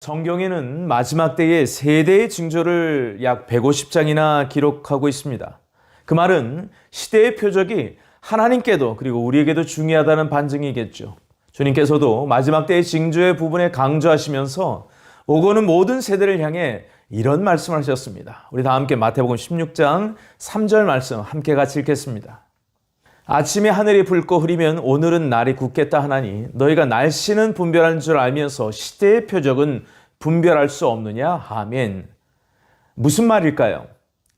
성경에는 마지막 때의 세대의 징조를 약 150장이나 기록하고 있습니다. 그 말은 시대의 표적이 하나님께도 그리고 우리에게도 중요하다는 반증이겠죠. 주님께서도 마지막 때의 징조의 부분에 강조하시면서 오고는 모든 세대를 향해 이런 말씀을 하셨습니다. 우리 다 함께 마태복음 16장 3절 말씀 함께 같이 읽겠습니다. 아침에 하늘이 붉고 흐리면 오늘은 날이 굳겠다 하나니 너희가 날씨는 분별하는 줄 알면서 시대의 표적은 분별할 수 없느냐? 아멘. 무슨 말일까요?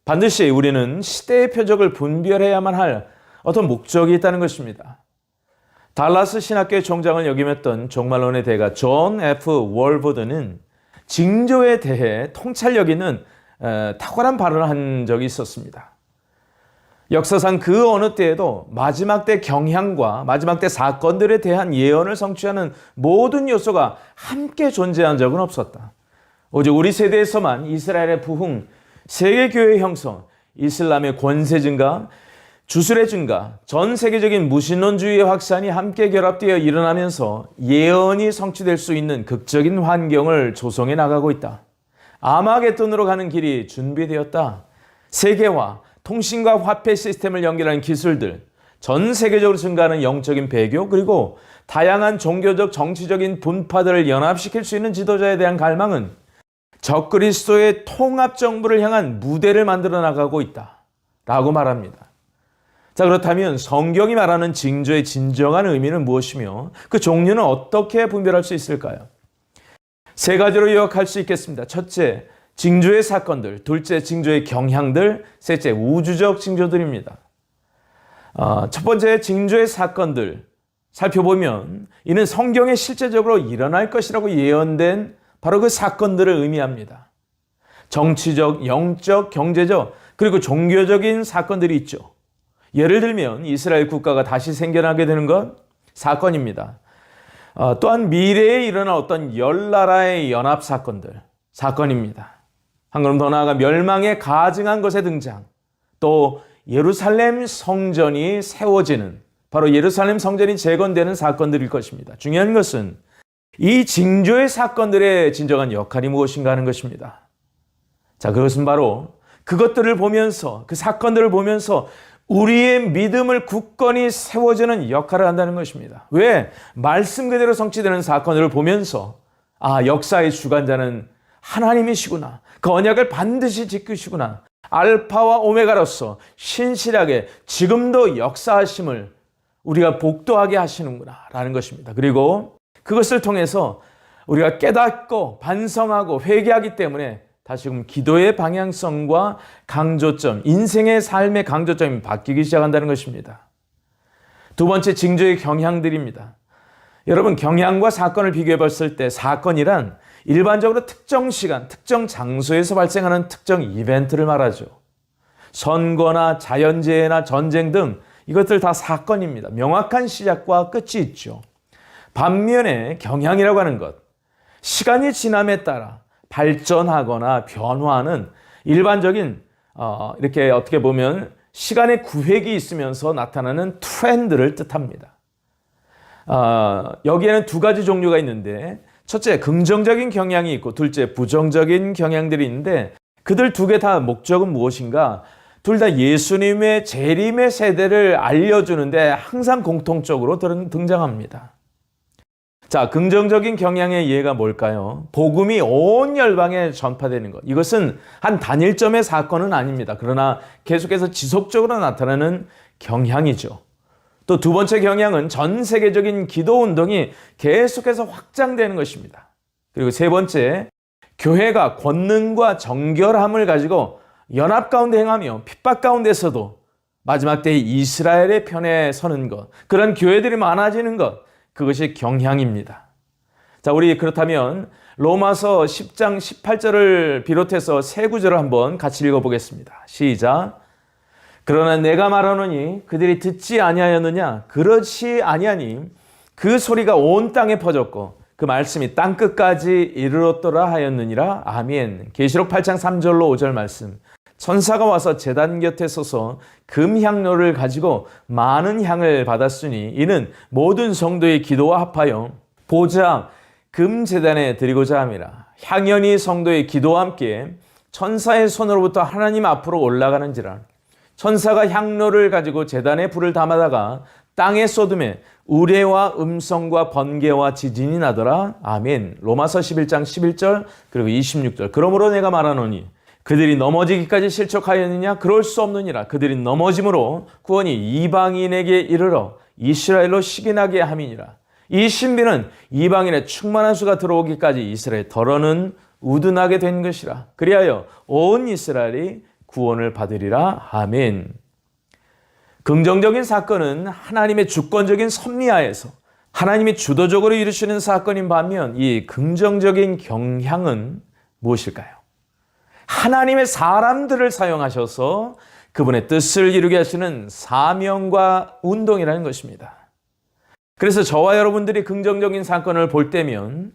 반드시 우리는 시대의 표적을 분별해야만 할 어떤 목적이 있다는 것입니다. 달라스 신학교의 총장을 역임했던 종말론의 대가 존 F. 월버드는 징조에 대해 통찰력 있는 에, 탁월한 발언을 한 적이 있었습니다. 역사상 그 어느 때에도 마지막 때 경향과 마지막 때 사건들에 대한 예언을 성취하는 모든 요소가 함께 존재한 적은 없었다. 오직 우리 세대에서만 이스라엘의 부흥, 세계교회 형성, 이슬람의 권세 증가, 주술의 증가, 전 세계적인 무신론주의의 확산이 함께 결합되어 일어나면서 예언이 성취될 수 있는 극적인 환경을 조성해 나가고 있다. 아마겟돈으로 가는 길이 준비되었다. 세계화, 통신과 화폐 시스템을 연결하는 기술들, 전 세계적으로 증가하는 영적인 배교, 그리고 다양한 종교적, 정치적인 분파들을 연합시킬 수 있는 지도자에 대한 갈망은 적그리스도의 통합 정부를 향한 무대를 만들어 나가고 있다. 라고 말합니다. 자, 그렇다면 성경이 말하는 징조의 진정한 의미는 무엇이며 그 종류는 어떻게 분별할 수 있을까요? 세 가지로 요약할 수 있겠습니다. 첫째, 징조의 사건들, 둘째, 징조의 경향들, 셋째, 우주적 징조들입니다. 어, 첫 번째, 징조의 사건들 살펴보면 이는 성경에 실제적으로 일어날 것이라고 예언된 바로 그 사건들을 의미합니다. 정치적, 영적, 경제적, 그리고 종교적인 사건들이 있죠. 예를 들면 이스라엘 국가가 다시 생겨나게 되는 것 사건입니다. 어, 또한 미래에 일어날 어떤 열 나라의 연합 사건들 사건입니다. 한 걸음 더 나아가 멸망에 가증한 것의 등장, 또 예루살렘 성전이 세워지는 바로 예루살렘 성전이 재건되는 사건들일 것입니다. 중요한 것은 이 징조의 사건들의 진정한 역할이 무엇인가 하는 것입니다. 자, 그것은 바로 그것들을 보면서 그 사건들을 보면서 우리의 믿음을 굳건히 세워주는 역할을 한다는 것입니다. 왜? 말씀 그대로 성취되는 사건을 보면서 아, 역사의 주관자는 하나님이시구나. 그 언약을 반드시 지키시구나. 알파와 오메가로서 신실하게 지금도 역사하심을 우리가 복도하게 하시는구나. 라는 것입니다. 그리고 그것을 통해서 우리가 깨닫고 반성하고 회개하기 때문에 다시금 기도의 방향성과 강조점, 인생의 삶의 강조점이 바뀌기 시작한다는 것입니다. 두 번째 징조의 경향들입니다. 여러분 경향과 사건을 비교해 봤을 때 사건이란 일반적으로 특정 시간, 특정 장소에서 발생하는 특정 이벤트를 말하죠. 선거나 자연재해나 전쟁 등 이것들 다 사건입니다. 명확한 시작과 끝이 있죠. 반면에 경향이라고 하는 것, 시간이 지남에 따라 발전하거나 변화하는 일반적인 어, 이렇게 어떻게 보면 시간의 구획이 있으면서 나타나는 트렌드를 뜻합니다. 어, 여기에는 두 가지 종류가 있는데 첫째 긍정적인 경향이 있고 둘째 부정적인 경향들이 있는데 그들 두 개 다 목적은 무엇인가? 둘 다 예수님의 재림의 세대를 알려주는데 항상 공통적으로 등장합니다. 자, 긍정적인 경향의 예가 뭘까요? 복음이 온 열방에 전파되는 것. 이것은 한 단일점의 사건은 아닙니다. 그러나 계속해서 지속적으로 나타나는 경향이죠. 또 두 번째 경향은 전 세계적인 기도 운동이 계속해서 확장되는 것입니다. 그리고 세 번째, 교회가 권능과 정결함을 가지고 연합 가운데 행하며 핍박 가운데서도 마지막 때 이스라엘의 편에 서는 것, 그런 교회들이 많아지는 것, 그것이 경향입니다. 자, 우리 그렇다면 로마서 10장 18절을 비롯해서 세 구절을 한번 같이 읽어보겠습니다. 시작. 그러나 내가 말하노니 그들이 듣지 아니하였느냐? 그렇지 아니하니 그 소리가 온 땅에 퍼졌고 그 말씀이 땅 끝까지 이르렀더라 하였느니라. 아멘. 계시록 8장 3절로 5절 말씀. 천사가 와서 재단 곁에 서서 금향로를 가지고 많은 향을 받았으니 이는 모든 성도의 기도와 합하여 보자 금재단에 드리고자 함이라. 향연이 성도의 기도와 함께 천사의 손으로부터 하나님 앞으로 올라가는지라. 천사가 향로를 가지고 재단에 불을 담아다가 땅에 쏟음에 우레와 음성과 번개와 지진이 나더라. 아멘. 로마서 11장 11절 그리고 26절. 그러므로 내가 말하노니 그들이 넘어지기까지 실족하였느냐? 그럴 수 없느니라. 그들이 넘어짐으로 구원이 이방인에게 이르러 이스라엘로 시기나게 함이니라. 이 신비는 이방인의 충만한 수가 들어오기까지 이스라엘 덜어는 우둔하게 된 것이라. 그리하여 온 이스라엘이 구원을 받으리라. 아멘. 긍정적인 사건은 하나님의 주권적인 섭리하에서 하나님이 주도적으로 이루시는 사건인 반면 이 긍정적인 경향은 무엇일까요? 하나님의 사람들을 사용하셔서 그분의 뜻을 이루게 하시는 사명과 운동이라는 것입니다. 그래서 저와 여러분들이 긍정적인 사건을 볼 때면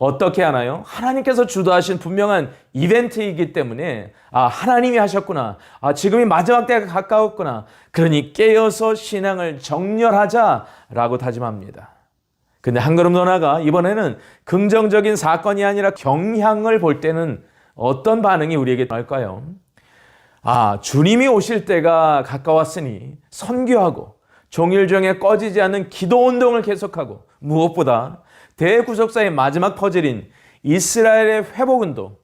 어떻게 하나요? 하나님께서 주도하신 분명한 이벤트이기 때문에 아 하나님이 하셨구나. 아 지금이 마지막 때가 가까웠구나. 그러니 깨어서 신앙을 정렬하자라고 다짐합니다. 근데 한 걸음 더 나가 이번에는 긍정적인 사건이 아니라 경향을 볼 때는 어떤 반응이 우리에게 나올까요? 아 주님이 오실 때가 가까웠으니 선교하고 종일 중에 꺼지지 않는 기도 운동을 계속하고 무엇보다 대구속사의 마지막 퍼즐인 이스라엘의 회복 운동.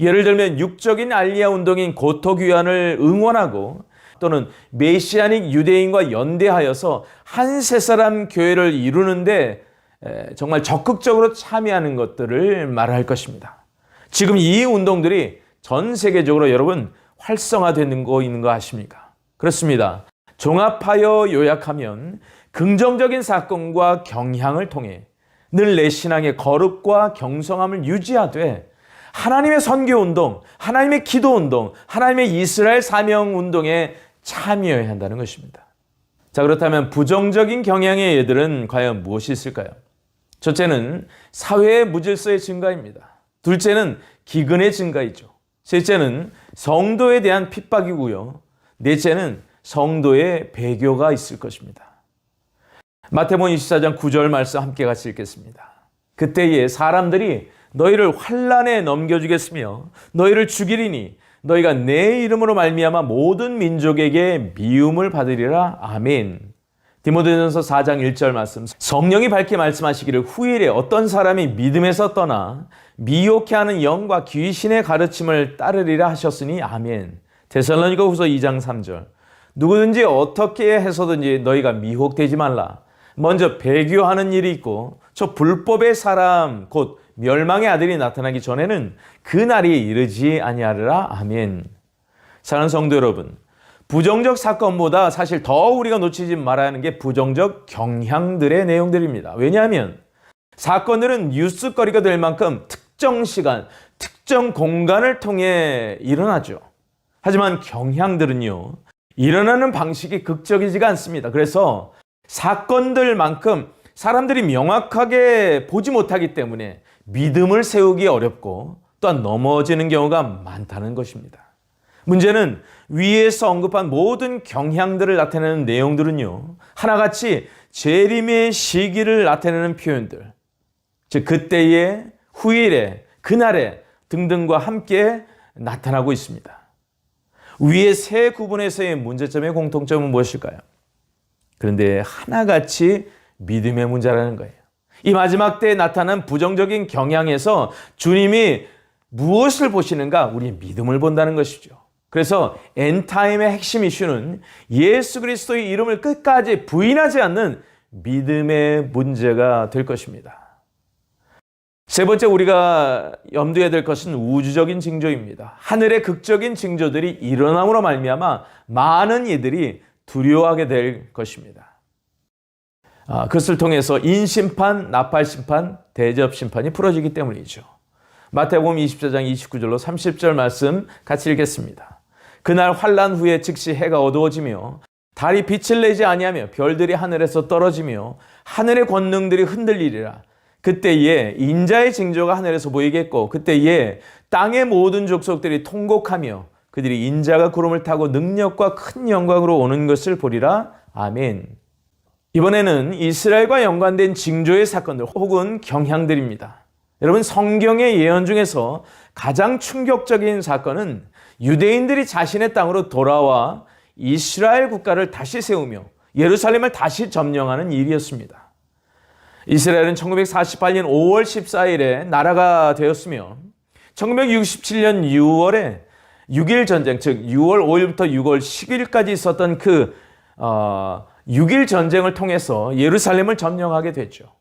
예를 들면 육적인 알리아 운동인 고토 귀환을 응원하고 또는 메시아닉 유대인과 연대하여서 한 세 사람 교회를 이루는데 정말 적극적으로 참여하는 것들을 말할 것입니다. 지금 이 운동들이 전 세계적으로 여러분 활성화되는 거 있는 거 아십니까? 그렇습니다. 종합하여 요약하면 긍정적인 사건과 경향을 통해 늘 내 신앙의 거룩과 경성함을 유지하되 하나님의 선교 운동, 하나님의 기도 운동, 하나님의 이스라엘 사명 운동에 참여해야 한다는 것입니다. 자, 그렇다면 부정적인 경향의 예들은 과연 무엇이 있을까요? 첫째는 사회의 무질서의 증가입니다. 둘째는 기근의 증가이죠. 셋째는 성도에 대한 핍박이고요. 넷째는 성도의 배교가 있을 것입니다. 마태복음 24장 9절 말씀 함께 같이 읽겠습니다. 그때에 사람들이 너희를 환란에 넘겨주겠으며 너희를 죽이리니 너희가 내 이름으로 말미암아 모든 민족에게 미움을 받으리라. 아멘. 디모데전서 4장 1절 말씀. 성령이 밝게 말씀하시기를 후일에 어떤 사람이 믿음에서 떠나 미혹해 하는 영과 귀신의 가르침을 따르리라 하셨으니 아멘. 데살로니가 후서 2장 3절. 누구든지 어떻게 해서든지 너희가 미혹되지 말라. 먼저 배교하는 일이 있고 저 불법의 사람 곧 멸망의 아들이 나타나기 전에는 그 날이 이르지 아니하리라 아멘. 사랑하는 성도 여러분, 부정적 사건보다 사실 더 우리가 놓치지 말아야 하는 게 부정적 경향들의 내용들입니다. 왜냐하면 사건들은 뉴스거리가 될 만큼 특정 시간, 특정 공간을 통해 일어나죠. 하지만 경향들은요, 일어나는 방식이 극적이지가 않습니다. 그래서 사건들만큼 사람들이 명확하게 보지 못하기 때문에 믿음을 세우기 어렵고 또한 넘어지는 경우가 많다는 것입니다. 문제는 위에서 언급한 모든 경향들을 나타내는 내용들은요, 하나같이 재림의 시기를 나타내는 표현들, 즉, 그때에, 후일에, 그날에 등등과 함께 나타나고 있습니다. 위의 세 구분에서의 문제점의 공통점은 무엇일까요? 그런데 하나같이 믿음의 문제라는 거예요. 이 마지막 때에 나타난 부정적인 경향에서 주님이 무엇을 보시는가? 우리 믿음을 본다는 것이죠. 그래서 엔타임의 핵심 이슈는 예수 그리스도의 이름을 끝까지 부인하지 않는 믿음의 문제가 될 것입니다. 세 번째 우리가 염두에 될 것은 우주적인 징조입니다. 하늘의 극적인 징조들이 일어남으로 말미암아 많은 이들이 두려워하게 될 것입니다. 아, 그것을 통해서 인심판, 나팔심판, 대접심판이 풀어지기 때문이죠. 마태복음 24장 29절로 30절 말씀 같이 읽겠습니다. 그날 환란 후에 즉시 해가 어두워지며 달이 빛을 내지 아니하며 별들이 하늘에서 떨어지며 하늘의 권능들이 흔들리리라. 그때에 인자의 징조가 하늘에서 보이겠고 그때에 땅의 모든 족속들이 통곡하며 그들이 인자가 구름을 타고 능력과 큰 영광으로 오는 것을 보리라. 아멘. 이번에는 이스라엘과 연관된 징조의 사건들 혹은 경향들입니다. 여러분 성경의 예언 중에서 가장 충격적인 사건은 유대인들이 자신의 땅으로 돌아와 이스라엘 국가를 다시 세우며 예루살렘을 다시 점령하는 일이었습니다. 이스라엘은 1948년 5월 14일에 나라가 되었으며 1967년 6월에 6일 전쟁, 즉 6월 5일부터 6월 10일까지 있었던 그 어, 6일 전쟁을 통해서 예루살렘을 점령하게 됐죠.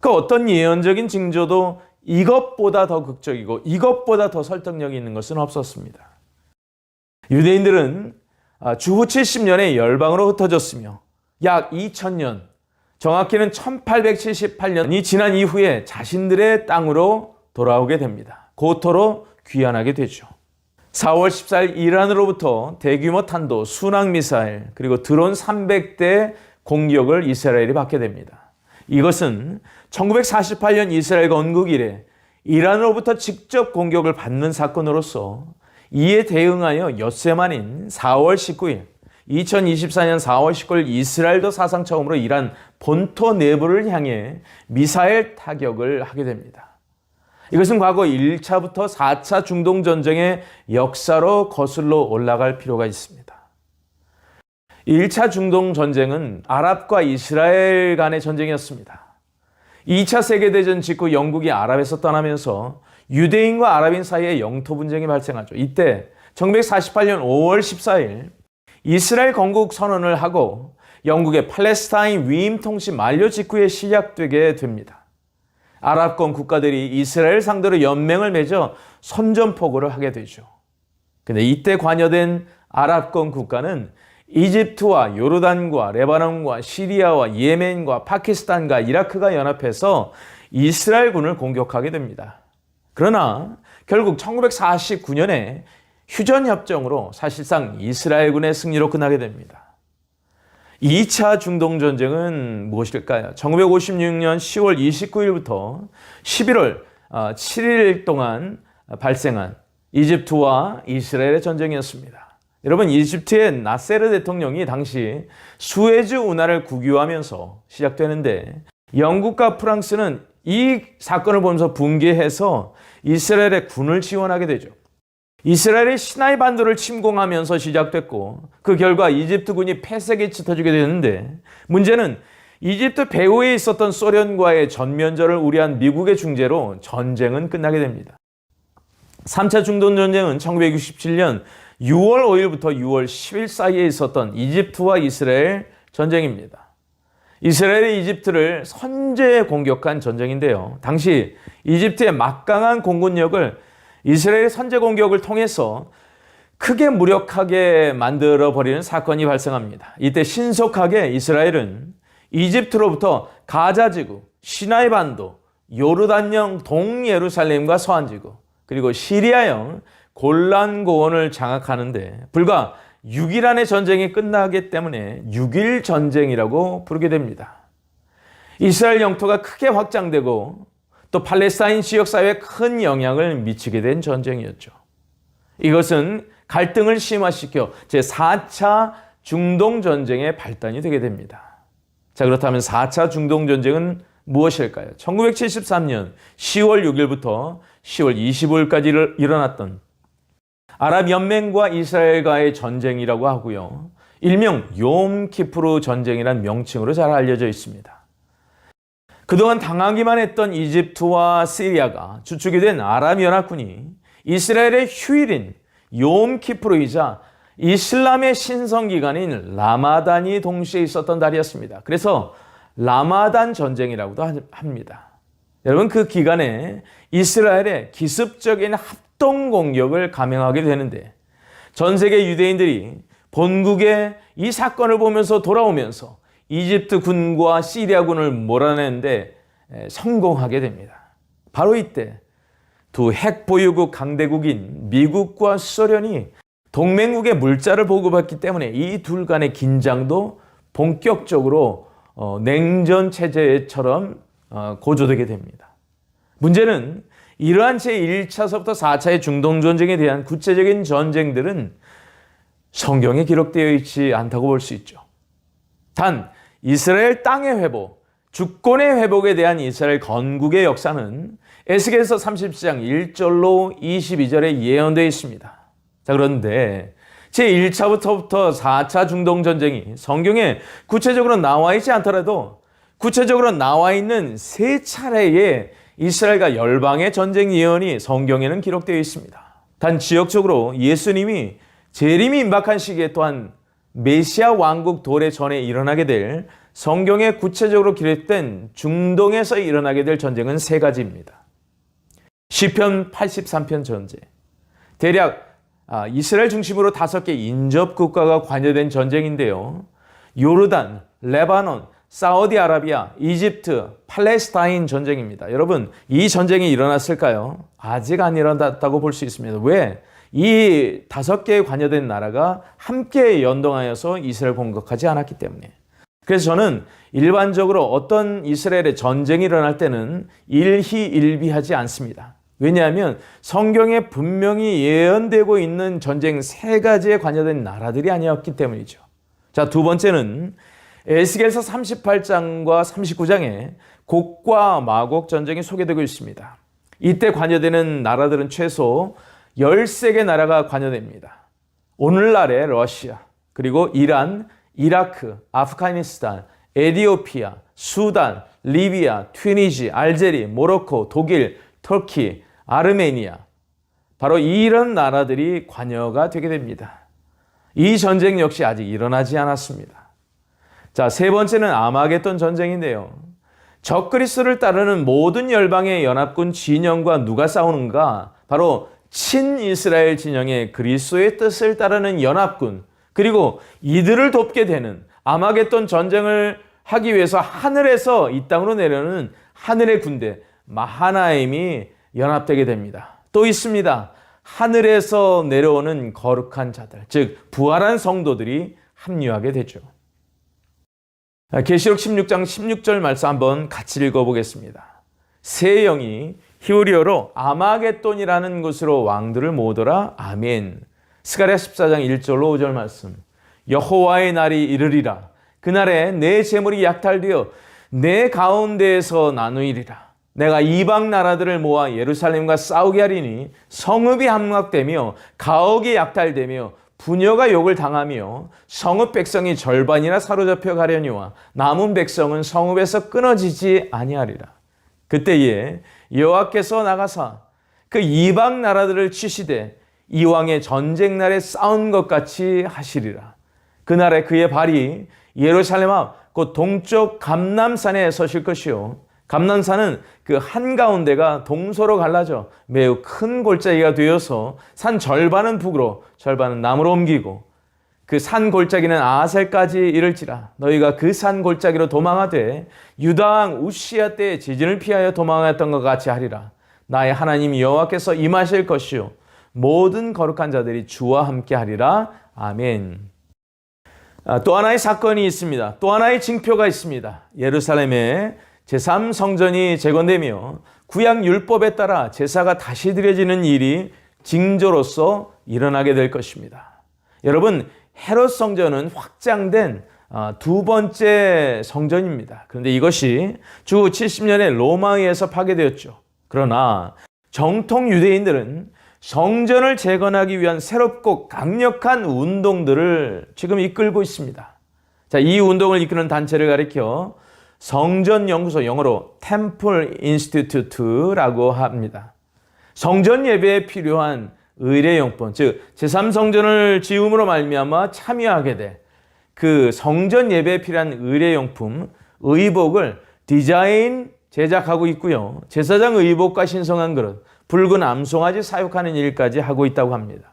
그 어떤 예언적인 징조도 이것보다 더 극적이고 이것보다 더 설득력이 있는 것은 없었습니다. 유대인들은 아, 주후 70년에 열방으로 흩어졌으며 약 2000년, 정확히는 1878년이 지난 이후에 자신들의 땅으로 돌아오게 됩니다. 고토로 귀환하게 되죠. 4월 14일 이란으로부터 대규모 탄도, 순항 미사일, 그리고 드론 300대 공격을 이스라엘이 받게 됩니다. 이것은 1948년 이스라엘 건국 이래 이란으로부터 직접 공격을 받는 사건으로서 이에 대응하여 엿새 만인 4월 19일 2024년 4월 19일 이스라엘도 사상 처음으로 이란 본토 내부를 향해 미사일 타격을 하게 됩니다. 이것은 과거 1차부터 4차 중동 전쟁의 역사로 거슬러 올라갈 필요가 있습니다. 1차 중동 전쟁은 아랍과 이스라엘 간의 전쟁이었습니다. 2차 세계대전 직후 영국이 아랍에서 떠나면서 유대인과 아랍인 사이에 영토 분쟁이 발생하죠. 이때 1948년 5월 14일 이스라엘 건국 선언을 하고 영국의 팔레스타인 위임 통치 만료 직후에 시작되게 됩니다. 아랍권 국가들이 이스라엘 상대로 연맹을 맺어 선전포고를 하게 되죠. 근데 이때 관여된 아랍권 국가는 이집트와 요르단과 레바논과 시리아와 예멘과 파키스탄과 이라크가 연합해서 이스라엘군을 공격하게 됩니다. 그러나 결국 1949년에 휴전협정으로 사실상 이스라엘군의 승리로 끝나게 됩니다. 2차 중동전쟁은 무엇일까요? 1956년 10월 29일부터 11월 7일 동안 발생한 이집트와 이스라엘의 전쟁이었습니다. 여러분, 이집트의 나세르 대통령이 당시 수에즈 운하를 국유하면서 시작되는데 영국과 프랑스는 이 사건을 보면서 붕괴해서 이스라엘의 군을 지원하게 되죠. 이스라엘이 시나이 반도를 침공하면서 시작됐고 그 결과 이집트군이 폐색에 짙어지게 되는데 문제는 이집트 배후에 있었던 소련과의 전면전을 우려한 미국의 중재로 전쟁은 끝나게 됩니다. 3차 중동 전쟁은 1967년 6월 5일부터 6월 10일 사이에 있었던 이집트와 이스라엘 전쟁입니다. 이스라엘이 이집트를 선제 공격한 전쟁인데요. 당시 이집트의 막강한 공군력을 이스라엘의 선제 공격을 통해서 크게 무력하게 만들어 버리는 사건이 발생합니다. 이때 신속하게 이스라엘은 이집트로부터 가자 지구, 시나이 반도, 요르단령 동예루살렘과 서안 지구, 그리고 시리아형 골란 고원을 장악하는데 불과 6일 안에 전쟁이 끝나기 때문에 6일 전쟁이라고 부르게 됩니다. 이스라엘 영토가 크게 확장되고 또 팔레스타인 지역 사회에 큰 영향을 미치게 된 전쟁이었죠. 이것은 갈등을 심화시켜 제4차 중동 전쟁의 발단이 되게 됩니다. 자, 그렇다면 4차 중동 전쟁은 무엇일까요? 1973년 10월 6일부터 10월 25일까지 일어났던 아랍 연맹과 이스라엘과의 전쟁이라고 하고요. 일명 욤키프르 전쟁이란 명칭으로 잘 알려져 있습니다. 그동안 당하기만 했던 이집트와 시리아가 주축이 된 아랍 연합군이 이스라엘의 휴일인 욤키프르이자 이슬람의 신성 기간인 라마단이 동시에 있었던 달이었습니다. 그래서 라마단 전쟁이라고도 합니다. 여러분 그 기간에 이스라엘의 기습적인 합동 공격을 감행하게 되는데 전 세계 유대인들이 본국의 이 사건을 보면서 돌아오면서 이집트 군과 시리아 군을 몰아내는데 성공하게 됩니다. 바로 이때 두 핵 보유국 강대국인 미국과 소련이 동맹국의 물자를 보고받기 때문에 이 둘 간의 긴장도 본격적으로 어, 냉전 체제처럼 어, 고조되게 됩니다. 문제는 이러한 제1차서부터 4차의 중동 전쟁에 대한 구체적인 전쟁들은 성경에 기록되어 있지 않다고 볼 수 있죠. 단 이스라엘 땅의 회복, 주권의 회복에 대한 이스라엘 건국의 역사는 에스겔서 30장 1절로 22절에 예언되어 있습니다. 자, 그런데 제1차부터 4차 중동 전쟁이 성경에 구체적으로 나와 있지 않더라도 구체적으로 나와 있는 세 차례의 이스라엘과 열방의 전쟁 예언이 성경에는 기록되어 있습니다. 단 지역적으로 예수님이 재림이 임박한 시기에 또한 메시아 왕국 도래 전에 일어나게 될 성경에 구체적으로 기록된 중동에서 일어나게 될 전쟁은 세 가지입니다. 시편 83편 전쟁. 대략 아, 이스라엘 중심으로 다섯 개 인접 국가가 관여된 전쟁인데요. 요르단, 레바논, 사우디아라비아, 이집트, 팔레스타인 전쟁입니다. 여러분, 이 전쟁이 일어났을까요? 아직 안 일어났다고 볼 수 있습니다. 왜? 이 다섯 개에 관여된 나라가 함께 연동하여서 이스라엘 공격하지 않았기 때문에. 그래서 저는 일반적으로 어떤 이스라엘의 전쟁이 일어날 때는 일희일비하지 않습니다. 왜냐하면 성경에 분명히 예언되고 있는 전쟁 세 가지에 관여된 나라들이 아니었기 때문이죠. 자, 두 번째는 에스겔서 38장과 39장에 곡과 마곡 전쟁이 소개되고 있습니다. 이때 관여되는 나라들은 최소 13개 나라가 관여됩니다. 오늘날의 러시아, 그리고 이란, 이라크, 아프가니스탄, 에디오피아, 수단, 리비아, 튀니지, 알제리, 모로코, 독일, 터키, 아르메니아. 바로 이런 나라들이 관여가 되게 됩니다. 이 전쟁 역시 아직 일어나지 않았습니다. 자, 세 번째는 아마겟돈 전쟁인데요. 적그리스도를 따르는 모든 열방의 연합군 진영과 누가 싸우는가? 바로 친이스라엘 진영의 그리스도의 뜻을 따르는 연합군, 그리고 이들을 돕게 되는 아마겟돈 전쟁을 하기 위해서 하늘에서 이 땅으로 내려오는 하늘의 군대 마하나임이 연합되게 됩니다. 또 있습니다. 하늘에서 내려오는 거룩한 자들, 즉 부활한 성도들이 합류하게 되죠. 계시록 16장 16절 말씀 한번 같이 읽어보겠습니다. 새 영이 히브리어로 아마겟돈이라는 곳으로 왕들을 모으더라. 아멘. 스가랴 14장 1절로 5절 말씀. 여호와의 날이 이르리라. 그날에 내 재물이 약탈되어 내 가운데에서 나누이리라. 내가 이방 나라들을 모아 예루살렘과 싸우게 하리니 성읍이 함락되며 가옥이 약탈되며 부녀가 욕을 당하며 성읍 백성이 절반이나 사로잡혀 가려니와 남은 백성은 성읍에서 끊어지지 아니하리라. 그때에 여호와께서 나가사 그 이방 나라들을 치시되 이왕의 전쟁 날에 싸운 것 같이 하시리라. 그날에 그의 발이 예루살렘 앞 곧 동쪽 감남산에 서실 것이요 감남산은 그 한가운데가 동서로 갈라져 매우 큰 골짜기가 되어서 산 절반은 북으로 절반은 남으로 옮기고 그 산 골짜기는 아셀까지 이를지라 너희가 그 산 골짜기로 도망하되 유다왕 우시아 때 지진을 피하여 도망하였던 것 같이 하리라 나의 하나님 여호와께서 임하실 것이요 모든 거룩한 자들이 주와 함께 하리라 아멘. 아, 또 하나의 사건이 있습니다. 또 하나의 징표가 있습니다. 예루살렘에 제3 성전이 재건되며 구약 율법에 따라 제사가 다시 드려지는 일이 징조로서 일어나게 될 것입니다. 여러분, 헤롯 성전은 확장된 아, 두 번째 성전입니다. 그런데 이것이 주 70년에 로마에서 파괴되었죠. 그러나 정통 유대인들은 성전을 재건하기 위한 새롭고 강력한 운동들을 지금 이끌고 있습니다. 자, 이 운동을 이끄는 단체를 가리켜 성전 연구소 영어로 Temple Institute라고 합니다. 성전 예배에 필요한 의례용품, 즉 제3성전을 지음으로 말미암아 참여하게 돼 그 성전 예배에 필요한 의례용품, 의복을 디자인 제작하고 있고요. 제사장 의복과 신성한 그릇, 붉은 암송아지 사육하는 일까지 하고 있다고 합니다.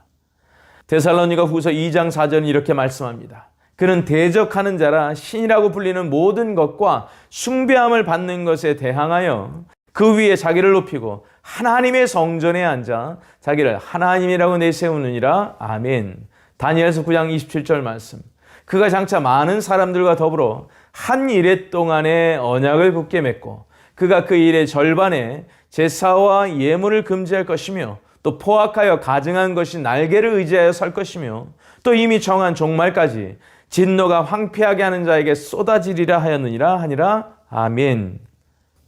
데살로니가 후서 2장 4절은 이렇게 말씀합니다. 그는 대적하는 자라 신이라고 불리는 모든 것과 숭배함을 받는 것에 대항하여 그 위에 자기를 높이고 하나님의 성전에 앉아 자기를 하나님이라고 내세우느니라. 아멘. 다니엘서 9장 27절 말씀. 그가 장차 많은 사람들과 더불어 한 일의 동안에 언약을 굳게 맺고 그가 그 일의 절반에 제사와 예물을 금지할 것이며 또 포악하여 가증한 것이 날개를 의지하여 설 것이며 또 이미 정한 종말까지 진노가 황폐하게 하는 자에게 쏟아지리라 하였느니라 하니라 아멘.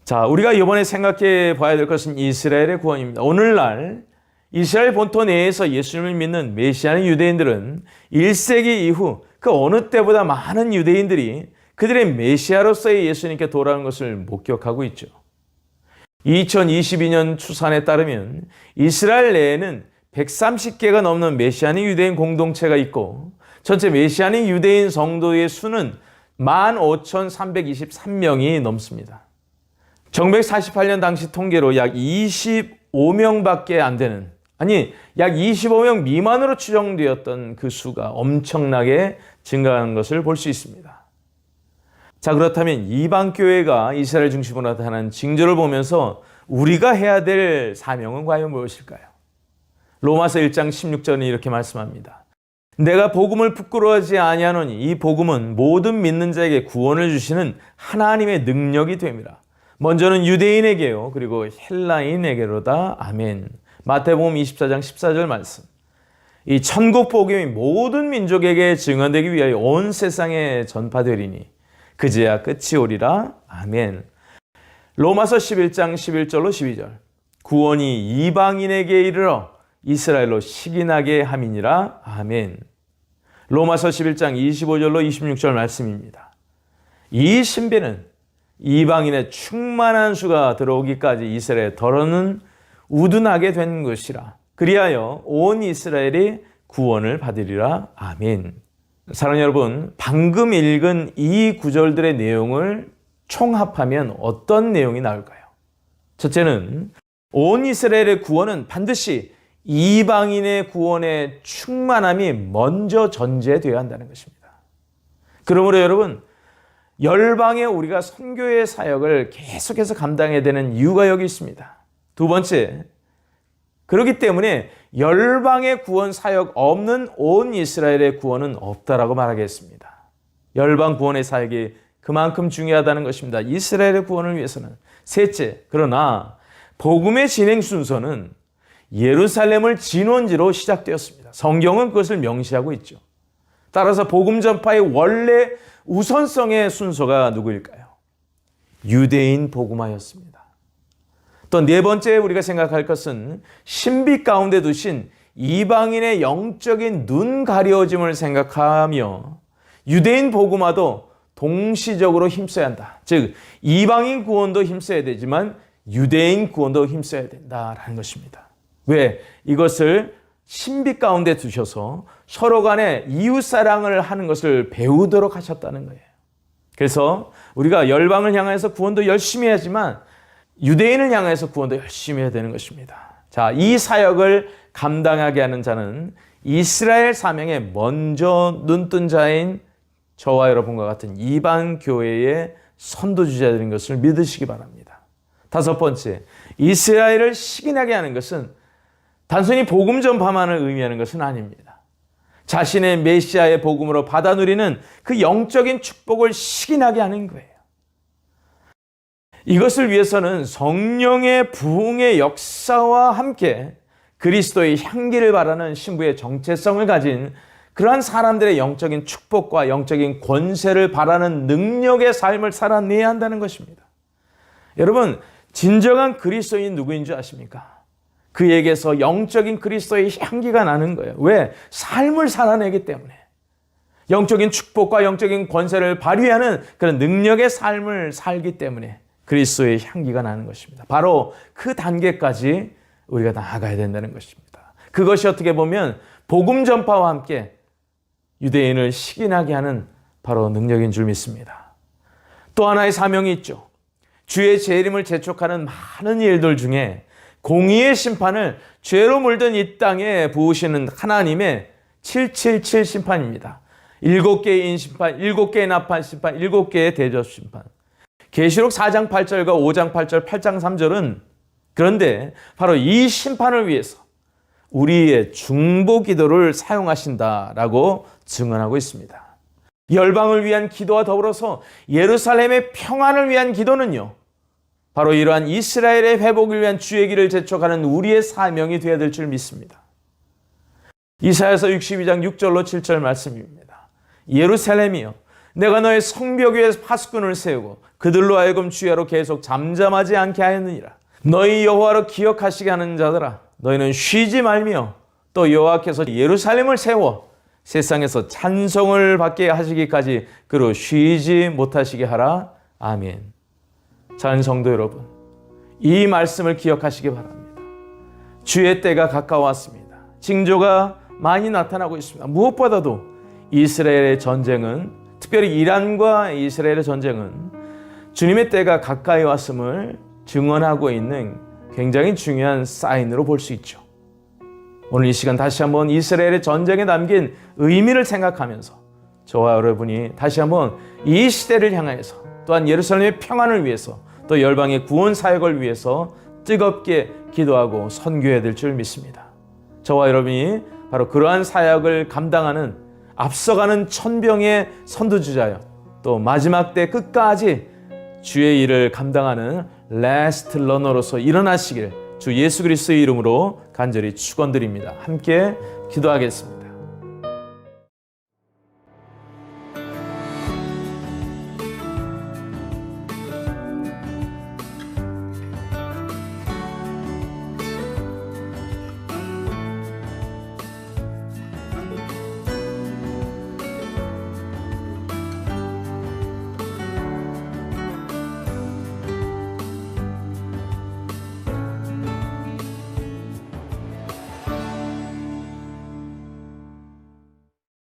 자, 우리가 이번에 생각해 봐야 될 것은 이스라엘의 구원입니다. 오늘날 이스라엘 본토 내에서 예수님을 믿는 메시아는 유대인들은 1세기 이후 그 어느 때보다 많은 유대인들이 그들의 메시아로서의 예수님께 돌아오는 것을 목격하고 있죠. 2022년 추산에 따르면 이스라엘 내에는 130개가 넘는 메시아닉 유대인 공동체가 있고 전체 메시아닉 유대인 성도의 수는 15,323명이 넘습니다. 1948년 당시 통계로 약 25명밖에 안 되는 아니 약 25명 미만으로 추정되었던 그 수가 엄청나게 증가하는 것을 볼 수 있습니다. 자 그렇다면 이방 교회가 이스라엘 중심으로 나타나는 징조를 보면서 우리가 해야 될 사명은 과연 무엇일까요? 로마서 1장 16절은 이렇게 말씀합니다. 내가 복음을 부끄러워하지 아니하노니 이 복음은 모든 믿는 자에게 구원을 주시는 하나님의 능력이 됨이라. 먼저는 유대인에게요. 그리고 헬라인에게로다. 아멘. 마태복음 24장 14절 말씀. 이 천국 복음이 모든 민족에게 증언되기 위하여 온 세상에 전파되리니 그제야 끝이 오리라. 아멘. 로마서 11장 11절로 12절. 구원이 이방인에게 이르러 이스라엘로 식인하게 함이니라. 아멘. 로마서 11장 25절로 26절 말씀입니다. 이 신비는 이방인의 충만한 수가 들어오기까지 이스라엘에 덜어는 우둔하게 된 것이라. 그리하여 온 이스라엘이 구원을 받으리라. 아멘. 사랑하는 여러분, 방금 읽은 이 구절들의 내용을 총합하면 어떤 내용이 나올까요? 첫째는 온 이스라엘의 구원은 반드시 이방인의 구원의 충만함이 먼저 전제되어야 한다는 것입니다. 그러므로 여러분, 열방에 우리가 선교의 사역을 계속해서 감당해야 되는 이유가 여기 있습니다. 두 번째, 그렇기 때문에 열방의 구원 사역 없는 온 이스라엘의 구원은 없다라고 말하겠습니다. 열방 구원의 사역이 그만큼 중요하다는 것입니다. 이스라엘의 구원을 위해서는. 셋째, 그러나 복음의 진행 순서는 예루살렘을 진원지로 시작되었습니다. 성경은 그것을 명시하고 있죠. 따라서 복음 전파의 원래 우선성의 순서가 누구일까요? 유대인 복음화였습니다. 또 네 번째 우리가 생각할 것은 신비 가운데 두신 이방인의 영적인 눈 가려짐을 생각하며 유대인 복음화도 동시적으로 힘써야 한다. 즉 이방인 구원도 힘써야 되지만 유대인 구원도 힘써야 된다라는 것입니다. 왜? 이것을 신비 가운데 두셔서 서로 간에 이웃 사랑을 하는 것을 배우도록 하셨다는 거예요. 그래서 우리가 열방을 향해서 구원도 열심히 하지만 유대인을 향해서 구원도 열심히 해야 되는 것입니다. 자, 이 사역을 감당하게 하는 자는 이스라엘 사명에 먼저 눈뜬 자인 저와 여러분과 같은 이방 교회의 선도주자들인 것을 믿으시기 바랍니다. 다섯 번째, 이스라엘을 식인하게 하는 것은 단순히 복음 전파만을 의미하는 것은 아닙니다. 자신의 메시아의 복음으로 받아 누리는 그 영적인 축복을 식인하게 하는 거예요. 이것을 위해서는 성령의 부흥의 역사와 함께 그리스도의 향기를 바라는 신부의 정체성을 가진 그러한 사람들의 영적인 축복과 영적인 권세를 바라는 능력의 삶을 살아내야 한다는 것입니다. 여러분, 진정한 그리스도인 누구인 줄 아십니까? 그에게서 영적인 그리스도의 향기가 나는 거예요. 왜? 삶을 살아내기 때문에. 영적인 축복과 영적인 권세를 발휘하는 그런 능력의 삶을 살기 때문에 그리스도의 향기가 나는 것입니다. 바로 그 단계까지 우리가 나아가야 된다는 것입니다. 그것이 어떻게 보면 복음 전파와 함께 유대인을 식인하게 하는 바로 능력인 줄 믿습니다. 또 하나의 사명이 있죠. 주의 재림을 재촉하는 많은 일들 중에 공의의 심판을 죄로 물든 이 땅에 부으시는 하나님의 777 심판입니다. 일곱 개의 인 심판, 일곱 개의 나판 심판, 일곱 개의 대접 심판. 계시록 4장 8절과 5장 8절, 8장 3절은 그런데 바로 이 심판을 위해서 우리의 중보 기도를 사용하신다라고 증언하고 있습니다. 열방을 위한 기도와 더불어서 예루살렘의 평안을 위한 기도는요. 바로 이러한 이스라엘의 회복을 위한 주의 길을 재촉하는 우리의 사명이 되어야 될 줄 믿습니다. 이사야서 62장 6절로 7절 말씀입니다. 예루살렘이여 내가 너의 성벽 위에 파수꾼을 세우고 그들로 하여금 주야로 계속 잠잠하지 않게 하였느니라 너희 여호와로 기억하시게 하는 자들아 너희는 쉬지 말며 또 여호와께서 예루살렘을 세워 세상에서 찬송을 받게 하시기까지 그로 쉬지 못하시게 하라 아멘 자 성도 여러분 이 말씀을 기억하시기 바랍니다. 주의 때가 가까웠습니다. 징조가 많이 나타나고 있습니다. 무엇보다도 이스라엘의 전쟁은 특별히 이란과 이스라엘의 전쟁은 주님의 때가 가까이 왔음을 증언하고 있는 굉장히 중요한 사인으로 볼 수 있죠. 오늘 이 시간 다시 한번 이스라엘의 전쟁에 담긴 의미를 생각하면서 저와 여러분이 다시 한번 이 시대를 향하여서 또한 예루살렘의 평안을 위해서 또 열방의 구원 사역을 위해서 뜨겁게 기도하고 선교해야 될 줄 믿습니다. 저와 여러분이 바로 그러한 사역을 감당하는 앞서가는 천병의 선두주자요. 또 마지막 때 끝까지 주의 일을 감당하는 라스트 러너로서 일어나시길 주 예수 그리스도의 이름으로 간절히 축원드립니다. 함께 기도하겠습니다.